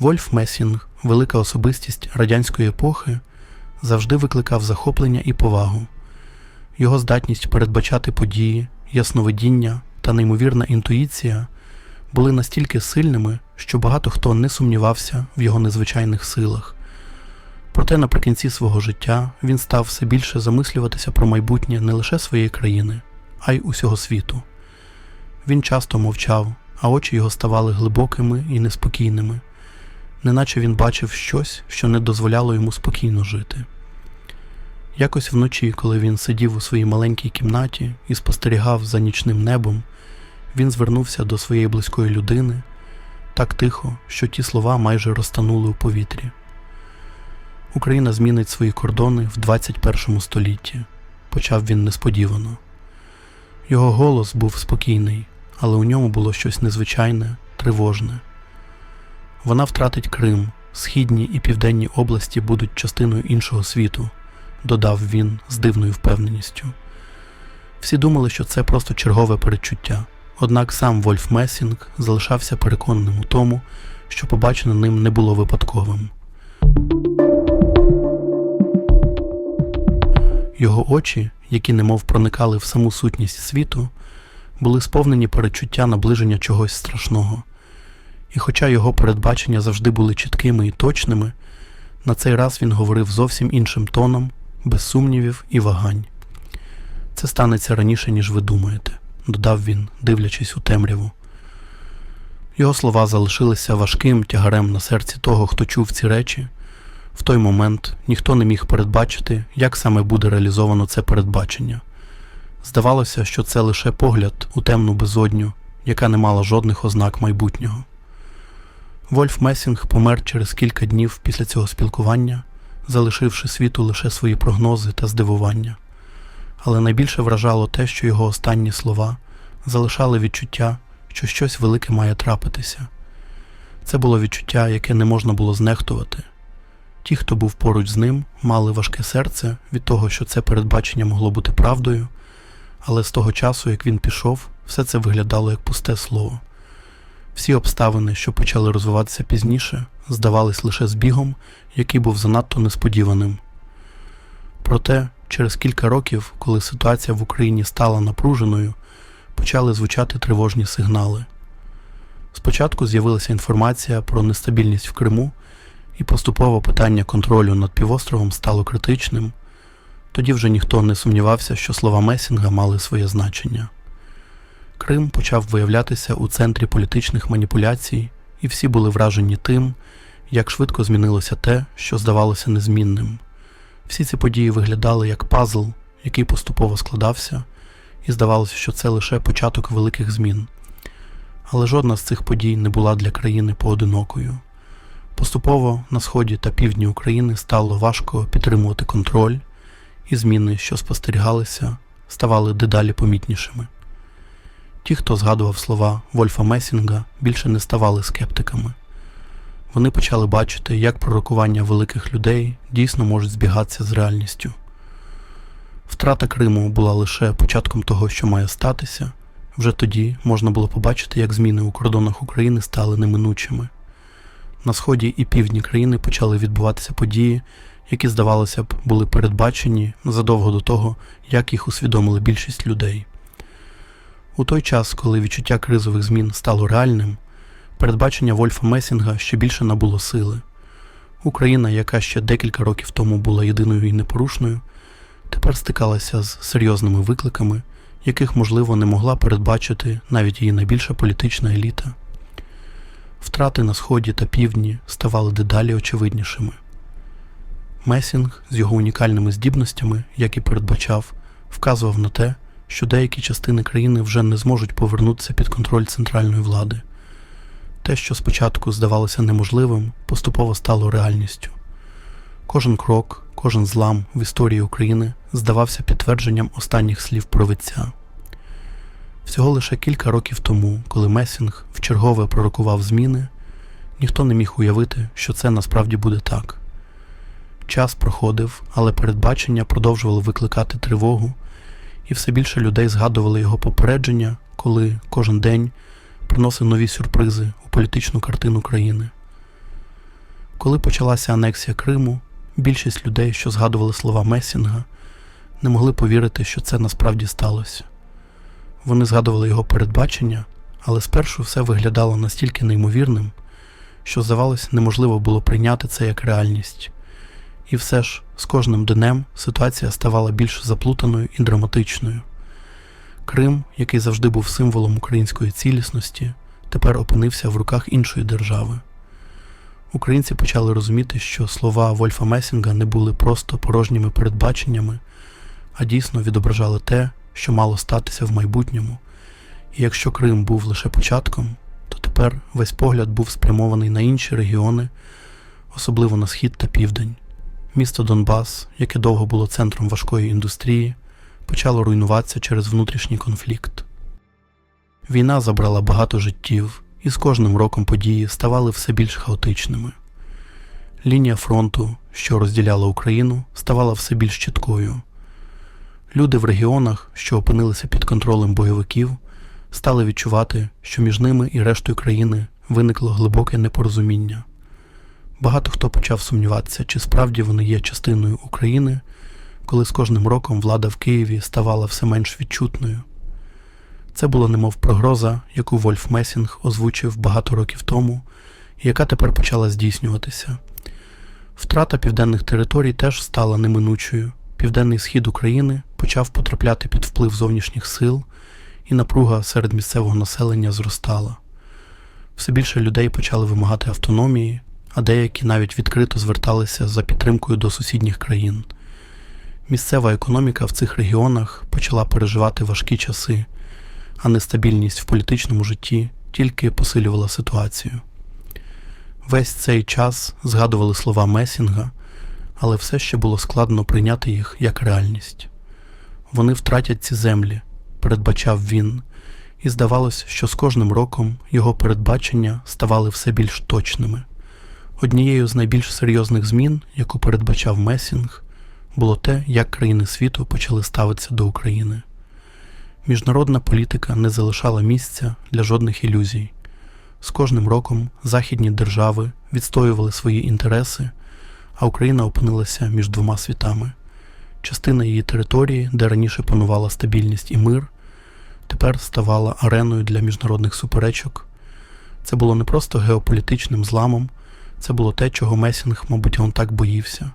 Вольф Месінг, велика особистість радянської епохи, завжди викликав захоплення і повагу. Його здатність передбачати події, ясновидіння та неймовірна інтуїція були настільки сильними, що багато хто не сумнівався в його незвичайних силах. Проте наприкінці свого життя він став все більше замислюватися про майбутнє не лише своєї країни, а й усього світу. Він часто мовчав, а очі його ставали глибокими і неспокійними, неначе він бачив щось, що не дозволяло йому спокійно жити. Якось вночі, коли він сидів у своїй маленькій кімнаті і спостерігав за нічним небом, він звернувся до своєї близької людини так тихо, що ті слова майже розтанули у повітрі. Україна змінить свої кордони в 21 столітті, почав він несподівано. Його голос був спокійний, але у ньому було щось незвичайне, тривожне. Вона втратить Крим, східні і південні області будуть частиною іншого світу, додав він з дивною впевненістю. Всі думали, що це просто чергове передчуття, однак сам Вольф Месінг залишався переконаним у тому, що побачене ним не було випадковим. Його очі, які немов проникали в саму сутність світу, були сповнені передчуття наближення чогось страшного. І хоча його передбачення завжди були чіткими і точними, на цей раз він говорив зовсім іншим тоном, без сумнівів і вагань. Це станеться раніше, ніж ви думаєте, додав він, дивлячись у темряву. Його слова залишилися важким тягарем на серці того, хто чув ці речі. В той момент ніхто не міг передбачити, як саме буде реалізовано це передбачення. Здавалося, що це лише погляд у темну безодню, яка не мала жодних ознак майбутнього. Вольф Месінг помер через кілька днів після цього спілкування, залишивши світу лише свої прогнози та здивування. Але найбільше вражало те, що його останні слова залишали відчуття, що щось велике має трапитися. Це було відчуття, яке не можна було знехтувати. Ті, хто був поруч з ним, мали важке серце від того, що це передбачення могло бути правдою, але з того часу, як він пішов, все це виглядало як пусте слово. Всі обставини, що почали розвиватися пізніше, здавались лише збігом, який був занадто несподіваним. Проте, через кілька років, коли ситуація в Україні стала напруженою, почали звучати тривожні сигнали. Спочатку з'явилася інформація про нестабільність в Криму, і поступово питання контролю над півостровом стало критичним. Тоді вже ніхто не сумнівався, що слова Месінга мали своє значення. Крим почав виявлятися у центрі політичних маніпуляцій, і всі були вражені тим, як швидко змінилося те, що здавалося незмінним. Всі ці події виглядали як пазл, який поступово складався, і здавалося, що це лише початок великих змін. Але жодна з цих подій не була для країни поодинокою. Поступово на сході та півдні України стало важко підтримувати контроль, і зміни, що спостерігалися, ставали дедалі помітнішими. Ті, хто згадував слова Вольфа Месінга, більше не ставали скептиками. Вони почали бачити, як пророкування великих людей дійсно можуть збігатися з реальністю. Втрата Криму була лише початком того, що має статися. Вже тоді можна було побачити, як зміни у кордонах України стали неминучими. На сході і півдні країни почали відбуватися події, які, здавалося б, були передбачені задовго до того, як їх усвідомили більшість людей. У той час, коли відчуття кризових змін стало реальним, передбачення Вольфа Месінга ще більше набуло сили. Україна, яка ще декілька років тому була єдиною і непорушною, тепер стикалася з серйозними викликами, яких, можливо, не могла передбачити навіть її найбільша політична еліта. Втрати на сході та півдні ставали дедалі очевиднішими. Месінг з його унікальними здібностями, як і передбачав, вказував на те, що деякі частини країни вже не зможуть повернутися під контроль центральної влади. Те, що спочатку здавалося неможливим, поступово стало реальністю. Кожен крок, кожен злам в історії України здавався підтвердженням останніх слів провидця. Всього лише кілька років тому, коли Месінг вчергове пророкував зміни, ніхто не міг уявити, що це насправді буде так. Час проходив, але передбачення продовжували викликати тривогу, і все більше людей згадували його попередження, коли кожен день приносив нові сюрпризи у політичну картину країни. Коли почалася анексія Криму, більшість людей, що згадували слова Месінга, не могли повірити, що це насправді сталося. Вони згадували його передбачення, але спершу все виглядало настільки неймовірним, що, здавалось, неможливо було прийняти це як реальність. І все ж з кожним днем ситуація ставала більш заплутаною і драматичною. Крим, який завжди був символом української цілісності, тепер опинився в руках іншої держави. Українці почали розуміти, що слова Вольфа Месінга не були просто порожніми передбаченнями, а дійсно відображали те, що мало статися в майбутньому. І якщо Крим був лише початком, то тепер весь погляд був спрямований на інші регіони, особливо на схід та південь. Місто Донбас, яке довго було центром важкої індустрії, почало руйнуватися через внутрішній конфлікт. Війна забрала багато життів, і з кожним роком події ставали все більш хаотичними. Лінія фронту, що розділяла Україну, ставала все більш чіткою. Люди в регіонах, що опинилися під контролем бойовиків, стали відчувати, що між ними і рештою країни виникло глибоке непорозуміння. Багато хто почав сумніватися, чи справді вони є частиною України, коли з кожним роком влада в Києві ставала все менш відчутною. Це була немов прогроза, яку Вольф Месінг озвучив багато років тому, і яка тепер почала здійснюватися. Втрата південних територій теж стала неминучою. Південний схід України почав потрапляти під вплив зовнішніх сил, і напруга серед місцевого населення зростала. Все більше людей почали вимагати автономії, а деякі навіть відкрито зверталися за підтримкою до сусідніх країн. Місцева економіка в цих регіонах почала переживати важкі часи, а нестабільність в політичному житті тільки посилювала ситуацію. Весь цей час згадували слова Месінга, але все ще було складно прийняти їх як реальність. Вони втратять ці землі, передбачав він, і здавалось, що з кожним роком його передбачення ставали все більш точними. Однією з найбільш серйозних змін, яку передбачав Месінг, було те, як країни світу почали ставитися до України. Міжнародна політика не залишала місця для жодних ілюзій. З кожним роком західні держави відстоювали свої інтереси, а Україна опинилася між двома світами. Частина її території, де раніше панувала стабільність і мир, тепер ставала ареною для міжнародних суперечок. Це було не просто геополітичним зламом, це було те, чого Месінг, мабуть, он так боївся.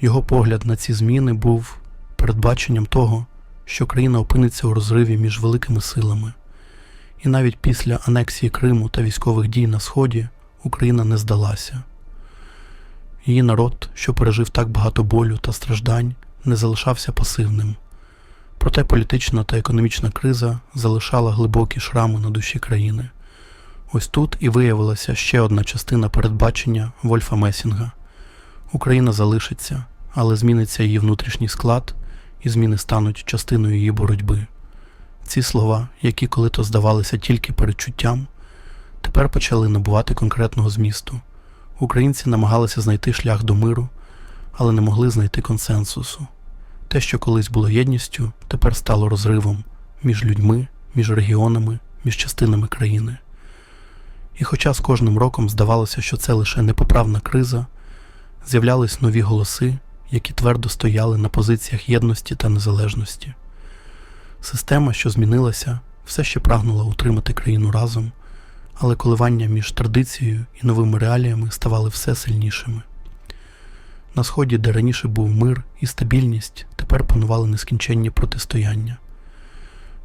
Його погляд на ці зміни був передбаченням того, що країна опиниться у розриві між великими силами. І навіть після анексії Криму та військових дій на Сході Україна не здалася. Її народ, що пережив так багато болю та страждань, не залишався пасивним. Проте політична та економічна криза залишала глибокі шрами на душі країни. Ось тут і виявилася ще одна частина передбачення Вольфа Месінга. Україна залишиться, але зміниться її внутрішній склад, і зміни стануть частиною її боротьби. Ці слова, які коли-то здавалися тільки передчуттям, тепер почали набувати конкретного змісту. Українці намагалися знайти шлях до миру, але не могли знайти консенсусу. Те, що колись було єдністю, тепер стало розривом між людьми, між регіонами, між частинами країни. І хоча з кожним роком здавалося, що це лише непоправна криза, з'являлись нові голоси, які твердо стояли на позиціях єдності та незалежності. Система, що змінилася, все ще прагнула утримати країну разом, але коливання між традицією і новими реаліями ставали все сильнішими. На сході, де раніше був мир і стабільність, тепер панували нескінченні протистояння.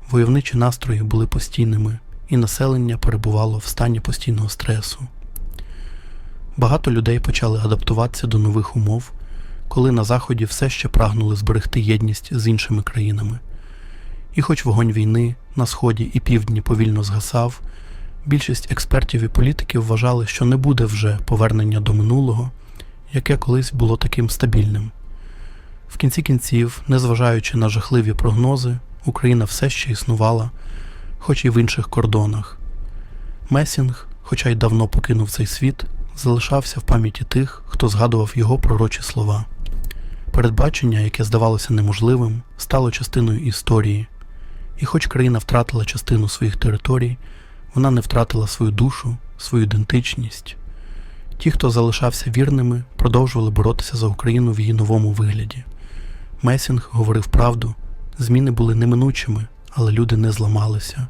Войовничі настрої були постійними, і населення перебувало в стані постійного стресу. Багато людей почали адаптуватися до нових умов, коли на Заході все ще прагнули зберегти єдність з іншими країнами. І хоч вогонь війни на Сході і півдні повільно згасав, більшість експертів і політиків вважали, що не буде вже повернення до минулого, яке колись було таким стабільним. В кінці кінців, незважаючи на жахливі прогнози, Україна все ще існувала, хоч і в інших кордонах. Месінг, хоча й давно покинув цей світ, залишався в пам'яті тих, хто згадував його пророчі слова. Передбачення, яке здавалося неможливим, стало частиною історії, і хоч країна втратила частину своїх територій, вона не втратила свою душу, свою ідентичність. Ті, хто залишався вірними, продовжували боротися за Україну в її новому вигляді. Месінг говорив правду, зміни були неминучими, але люди не зламалися.